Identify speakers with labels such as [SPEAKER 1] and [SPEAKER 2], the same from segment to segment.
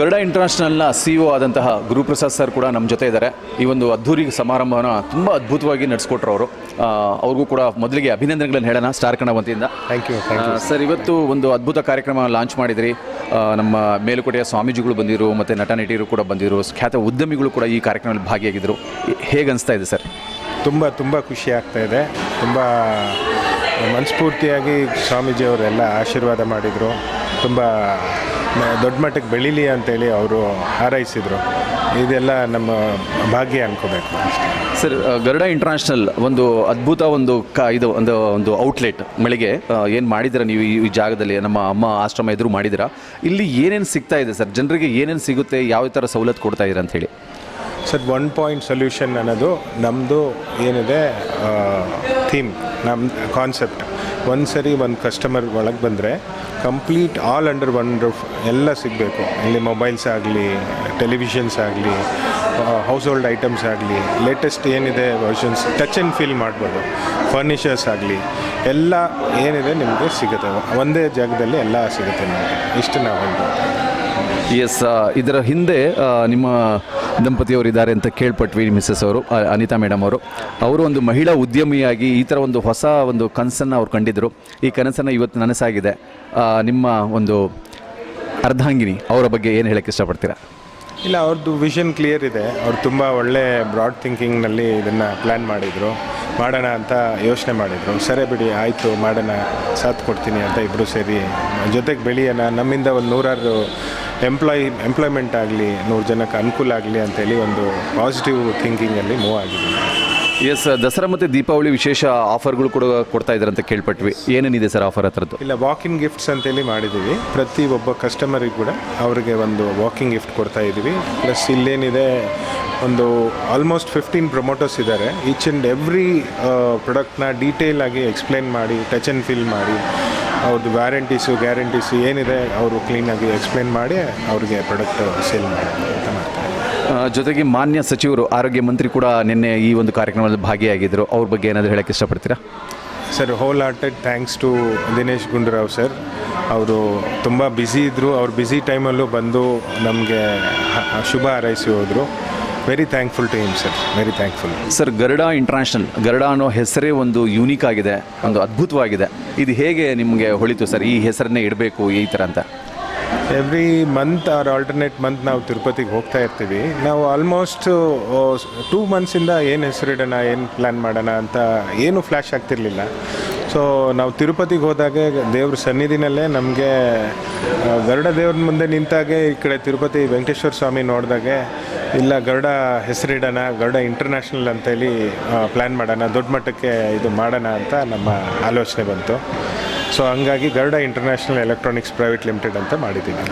[SPEAKER 1] Garuda ಇಂಟರ್ನ್ಯಾಷನಲ್ನ C O ಆದಂತಹ Guruprasad sir ಕೂಡ ನಮ್ಮ ಜೊತೆ ಇದ್ದಾರೆ. ಈ ಒಂದು ಅದ್ಧೂರಿ ಸಮಾರಂಭನ ತುಂಬ ಅದ್ಭುತವಾಗಿ ನಡೆಸ್ಕೊಟ್ರು ಅವರು. ಅವ್ರಿಗೂ ಕೂಡ ಮೊದಲಿಗೆ ಅಭಿನಂದನೆಗಳನ್ನು ಹೇಳೋಣ ಸ್ಟಾರ್ ಕಣ ವತಿಯಿಂದ
[SPEAKER 2] thank you thank you
[SPEAKER 1] sir ಇವತ್ತು ಒಂದು ಅದ್ಭುತ ಕಾರ್ಯಕ್ರಮ ಲಾಂಚ್ ಮಾಡಿದ್ರಿ. ನಮ್ಮ ಮೇಲುಕೋಟೆಯ ಸ್ವಾಮೀಜಿಗಳು ಬಂದಿರು ಮತ್ತು ನಟ ನಟಿಯರು ಕೂಡ ಬಂದಿರು ಖ್ಯಾತ ಉದ್ಯಮಿಗಳು ಕೂಡ ಈ ಕಾರ್ಯಕ್ರಮದಲ್ಲಿ ಭಾಗಿಯಾಗಿದ್ದರು ಹೇಗೆ ಅನಿಸ್ತಾ ಇದೆ ಸರ್?
[SPEAKER 2] ತುಂಬ ತುಂಬ ಖುಷಿ ಆಗ್ತಾ ಇದೆ. ತುಂಬ ಮನಸ್ಫೂರ್ತಿಯಾಗಿ ಸ್ವಾಮೀಜಿಯವರೆಲ್ಲ ಆಶೀರ್ವಾದ ಮಾಡಿದರು. ತುಂಬ ದೊಡ್ಡ ಮಟ್ಟಕ್ಕೆ ಬೆಳೀಲಿ ಅಂತೇಳಿ ಅವರು ಹಾರೈಸಿದರು. ಇದೆಲ್ಲ ನಮ್ಮ ಭಾಗ್ಯ ಅನ್ಕೋಬೇಕು.
[SPEAKER 1] ಸರ್ ಗರುಡ ಇಂಟರ್ನ್ಯಾಷನಲ್ ಒಂದು ಅದ್ಭುತ ಒಂದು ಕ ಇದು ಒಂದು ಒಂದು ಔಟ್ಲೆಟ್ ಮಳಿಗೆ ಏನು ಮಾಡಿದ್ದೀರಾ ನೀವು ಈ ಈ ಜಾಗದಲ್ಲಿ ನಮ್ಮ ಅಮ್ಮ ಆಶ್ರಮ ಎದುರು ಮಾಡಿದ್ದೀರಾ ಇಲ್ಲಿ ಏನೇನು ಸಿಗ್ತಾ ಇದೆ ಸರ್? ಜನರಿಗೆ ಏನೇನು ಸಿಗುತ್ತೆ? ಯಾವ ಥರ ಸವಲತ್ತು ಕೊಡ್ತಾ ಇದ್ದೀರಾ ಅಂತ ಹೇಳಿ.
[SPEAKER 2] ಸರ್ ಒನ್ ಪಾಯಿಂಟ್ ಸೊಲ್ಯೂಷನ್ ಅನ್ನೋದು ನಮ್ಮದು ಏನಿದೆ ಥೀಮ್ ನಮ್ಮ ಕಾನ್ಸೆಪ್ಟ್. ಒಂದು ಸರಿ ಒಂದು ಕಸ್ಟಮರ್ ಒಳಗೆ ಬಂದರೆ complete all under one roof ಎಲ್ಲ ಸಿಗಬೇಕು. ಇಲ್ಲಿ ಮೊಬೈಲ್ಸ್ ಆಗಲಿ ಟೆಲಿವಿಷನ್ಸ್ ಆಗಲಿ ಹೌಸ್ ಹೋಲ್ಡ್ ಐಟಮ್ಸ್ ಆಗಲಿ ಲೇಟೆಸ್ಟ್ ಏನಿದೆ ವರ್ಷನ್ಸ್ ಟಚ್ ಆ್ಯಂಡ್ ಫೀಲ್ ಮಾಡ್ಬೋದು. ಫರ್ನಿಚರ್ಸ್ ಆಗಲಿ, ಎಲ್ಲ ಏನಿದೆ ನಿಮಗೆ ಸಿಗುತ್ತೆ. ಒಂದೇ ಜಾಗದಲ್ಲಿ ಎಲ್ಲ ಸಿಗುತ್ತೆ ನಿಮಗೆ. ಇಷ್ಟು ನಾವು
[SPEAKER 1] ಎಸ್ ಇದರ ಹಿಂದೆ ನಿಮ್ಮ ದಂಪತಿಯವರು ಇದ್ದಾರೆ ಅಂತ ಕೇಳ್ಪಟ್ವಿ ಮಿಸ್ಸಸ್ ಅವರು ಅನಿತಾ ಮೇಡಮ್ ಅವರು. ಅವರು ಒಂದು ಮಹಿಳಾ ಉದ್ಯಮಿಯಾಗಿ ಈ ಥರ ಒಂದು ಹೊಸ ಒಂದು ಕನಸನ್ನು ಅವ್ರು ಕಂಡಿದ್ದರು ಈ ಕನಸನ್ನು ಇವತ್ತು ನನಸಾಗಿದೆ. ನಿಮ್ಮ ಒಂದು ಅರ್ಧಾಂಗಿನಿ ಅವರ ಬಗ್ಗೆ ಏನು ಹೇಳಕ್ಕೆ ಇಷ್ಟಪಡ್ತೀರಾ?
[SPEAKER 2] ಇಲ್ಲ, ಅವ್ರದ್ದು ವಿಷನ್ ಕ್ಲಿಯರ್ ಇದೆ. ಅವ್ರು ತುಂಬ ಒಳ್ಳೆ ಬ್ರಾಡ್ ಥಿಂಕಿಂಗ್ನಲ್ಲಿ ಇದನ್ನು ಪ್ಲ್ಯಾನ್ ಮಾಡಿದರು. ಮಾಡೋಣ ಅಂತ ಯೋಚನೆ ಮಾಡಿದರು. ಸರಿ ಬಿಡಿ, ಆಯಿತು, ಮಾಡೋಣ, ಸಾಥ್ ಕೊಡ್ತೀನಿ ಅಂತ ಇಬ್ಬರು ಸೇರಿ. ಜೊತೆಗೆ ಬೆಳೆಯೋಣ, ನಮ್ಮಿಂದ ಒಂದು ನೂರಾರು ಎಂಪ್ಲಾಯ್ ಎಂಪ್ಲಾಯ್ಮೆಂಟ್ ಆಗಲಿ ನೂರು ಜನಕ್ಕೆ ಅನುಕೂಲ ಆಗಲಿ ಅಂತೇಳಿ ಒಂದು ಪಾಸಿಟಿವ್ ಥಿಂಕಿಂಗಲ್ಲಿ ಮೂವ್ ಆಗಿದೆ.
[SPEAKER 1] ಎಸ್ ದಸರಾ ಮತ್ತು ದೀಪಾವಳಿ ವಿಶೇಷ ಆಫರ್ಗಳು ಕೂಡ ಕೊಡ್ತಾ ಇದ್ದಾರೆ ಅಂತ ಕೇಳ್ಪಟ್ವಿ. ಏನೇನಿದೆ ಸರ್ ಆಫರ್ ಹತ್ರದ್ದು?
[SPEAKER 2] ಇಲ್ಲ ವಾಕಿಂಗ್ ಗಿಫ್ಟ್ಸ್ ಅಂತೇಳಿ ಮಾಡಿದ್ದೀವಿ ಪ್ರತಿ ಒಬ್ಬ ಕಸ್ಟಮರಿಗೆ ಕೂಡ ಅವರಿಗೆ ಒಂದು ವಾಕಿಂಗ್ ಗಿಫ್ಟ್ ಕೊಡ್ತಾ ಇದ್ದೀವಿ ಪ್ಲಸ್ ಇಲ್ಲೇನಿದೆ ಒಂದು ಆಲ್ಮೋಸ್ಟ್ ಫಿಫ್ಟೀನ್ ಪ್ರೊಮೋಟರ್ಸ್ ಇದ್ದಾರೆ ಈಚ್ ಆ್ಯಂಡ್ ಎವ್ರಿ ಪ್ರಾಡಕ್ಟ್ನ ಡೀಟೇಲ್ ಆಗಿ ಎಕ್ಸ್ಪ್ಲೇನ್ ಮಾಡಿ ಟಚ್ ಆ್ಯಂಡ್ ಫೀಲ್ ಮಾಡಿ ಅವ್ರದ್ದು ವ್ಯಾರಂಟೀಸು ಗ್ಯಾರಂಟೀಸು ಏನಿದೆ ಅವರು ಕ್ಲೀನಾಗಿ ಎಕ್ಸ್ಪ್ಲೇನ್ ಮಾಡಿ ಅವ್ರಿಗೆ ಪ್ರಾಡಕ್ಟ್ ಸೇಲ್ ಮಾಡಿ ಅಂತ ಮಾಡ್ತಾರೆ.
[SPEAKER 1] ಜೊತೆಗೆ ಮಾನ್ಯ ಸಚಿವರು ಆರೋಗ್ಯ ಮಂತ್ರಿ ಕೂಡ ನಿನ್ನೆ ಈ ಒಂದು ಕಾರ್ಯಕ್ರಮದಲ್ಲಿ ಭಾಗಿಯಾಗಿದ್ದರು. ಅವ್ರ ಬಗ್ಗೆ ಏನಾದರೂ ಹೇಳೋಕ್ಕೆ ಇಷ್ಟಪಡ್ತೀರಾ?
[SPEAKER 2] Sir whole hearted thanks to Dinesh Gundurao sir. ಅವರು ತುಂಬ ಬ್ಯುಸಿ ಇದ್ದರು ಅವ್ರು ಬ್ಯುಸಿ ಟೈಮಲ್ಲೂ ಬಂದು ನಮಗೆ ಶುಭ ಹಾರೈಸಿ ಹೋದರು. Very thankful to him sir very thankful
[SPEAKER 1] sir Garuda international Garuda ಅನ್ನೋ ಹೆಸರೇ ಒಂದು ಯೂನಿಕ್ ಆಗಿದೆ ಒಂದು ಅದ್ಭುತವಾಗಿದೆ. ಇದು ಹೇಗೆ ನಿಮಗೆ ಹೊಳಿತು ಸರ್ ಈ ಹೆಸರನ್ನೇ ಇಡಬೇಕು ಈ ಥರ ಅಂತ?
[SPEAKER 2] Every month or alternate month ನಾವು ತಿರುಪತಿಗೆ ಹೋಗ್ತಾ ಇರ್ತೀವಿ. ನಾವು ಆಲ್ಮೋಸ್ಟ್ ಟೂ ಮಂತ್ಸಿಂದ ಏನು ಹೆಸರಿಡೋಣ ಏನು ಪ್ಲ್ಯಾನ್ ಮಾಡೋಣ ಅಂತ ಏನು ಫ್ಲ್ಯಾಶ್ ಆಗ್ತಿರ್ಲಿಲ್ಲ. ಸೊ ನಾವು ತಿರುಪತಿಗೆ ಹೋದಾಗ ದೇವ್ರ ಸನ್ನಿಧಿನಲ್ಲೇ ನಮಗೆ ಗರುಡ ದೇವ್ರ ಮುಂದೆ ನಿಂತಾಗೆ ಈ ಕಡೆ ತಿರುಪತಿ ವೆಂಕಟೇಶ್ವರ ಸ್ವಾಮಿ ನೋಡಿದಾಗೆ, ಇಲ್ಲ ಗರುಡ ಹೆಸರಿಡೋಣ, ಗರುಡ ಇಂಟರ್ನ್ಯಾಷನಲ್ ಅಂತೇಳಿ ಪ್ಲ್ಯಾನ್ ಮಾಡೋಣ, ದೊಡ್ಡ ಮಟ್ಟಕ್ಕೆ ಇದು ಮಾಡೋಣ ಅಂತ ನಮ್ಮ ಆಲೋಚನೆ ಬಂತು. ಸೊ ಹಂಗಾಗಿ Garuda international electronics private limited ಅಂತ ಮಾಡಿದ್ದೀವಿ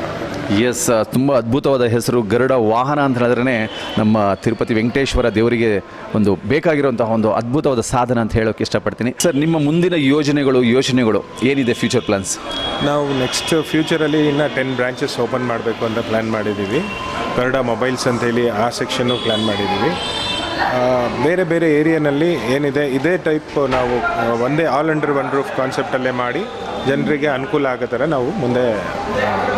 [SPEAKER 1] ಎಸ್ ತುಂಬ ಅದ್ಭುತವಾದ ಹೆಸರು ಗರುಡ ವಾಹನ ಅಂತ ಹೇಳಿದ್ರೆ ನಮ್ಮ ತಿರುಪತಿ ವೆಂಕಟೇಶ್ವರ ದೇವರಿಗೆ ಒಂದು ಬೇಕಾಗಿರುವಂತಹ ಒಂದು ಅದ್ಭುತವಾದ ಸಾಧನ ಅಂತ ಹೇಳೋಕೆ ಇಷ್ಟಪಡ್ತೀನಿ. ಸರ್ ನಿಮ್ಮ ಮುಂದಿನ ಯೋಜನೆಗಳು ಯೋಜನೆಗಳು ಏನಿದೆ ಫ್ಯೂಚರ್ ಪ್ಲಾನ್ಸ್
[SPEAKER 2] ನಾವು ನೆಕ್ಸ್ಟ್ ಫ್ಯೂಚರಲ್ಲಿ ಇನ್ನು ಟೆನ್ ಬ್ರಾಂಚಸ್ ಓಪನ್ ಮಾಡಬೇಕು ಅಂತ ಪ್ಲ್ಯಾನ್ ಮಾಡಿದ್ದೀವಿ. ಗರುಡ ಮೊಬೈಲ್ಸ್ ಅಂತೇಳಿ ಆ ಸೆಕ್ಷನ್ನು ಪ್ಲ್ಯಾನ್ ಮಾಡಿದ್ದೀವಿ. ಬೇರೆ ಬೇರೆ ಏರಿಯಾನಲ್ಲಿ ಏನಿದೆ ಇದೇ ಟೈಪ್ ನಾವು ಒಂದೇ ಆಲ್ ಅಂಡರ್ ಒನ್ ರೂಫ್ ಕಾನ್ಸೆಪ್ಟಲ್ಲೇ ಮಾಡಿ ಜನರಿಗೆ ಅನುಕೂಲ ಆಗೋ ಥರ ನಾವು ಮುಂದೆ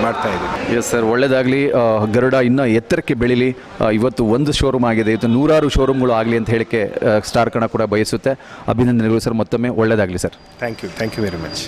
[SPEAKER 2] ಮಾಡ್ತಾ ಇದ್ದೀವಿ.
[SPEAKER 1] ಎಸ್ ಸರ್ ಒಳ್ಳೆಯದಾಗಲಿ ಗರುಡ ಇನ್ನೂ ಎತ್ತರಕ್ಕೆ ಬೆಳೀಲಿ. ಇವತ್ತು ಒಂದು ಶೋರೂಮ್ ಆಗಿದೆ. ಇವತ್ತು ನೂರಾರು ಶೋರೂಮ್ಗಳು ಆಗಲಿ ಅಂತ ಹೇಳಿಕೆ ಸ್ಟಾರ್ ಕಣ ಕೂಡ ಬಯಸುತ್ತೆ. ಅಭಿನಂದನೆಗಳು ಸರ್ ಮತ್ತೊಮ್ಮೆ ಒಳ್ಳೆಯದಾಗಲಿ sir
[SPEAKER 2] thank you thank you very much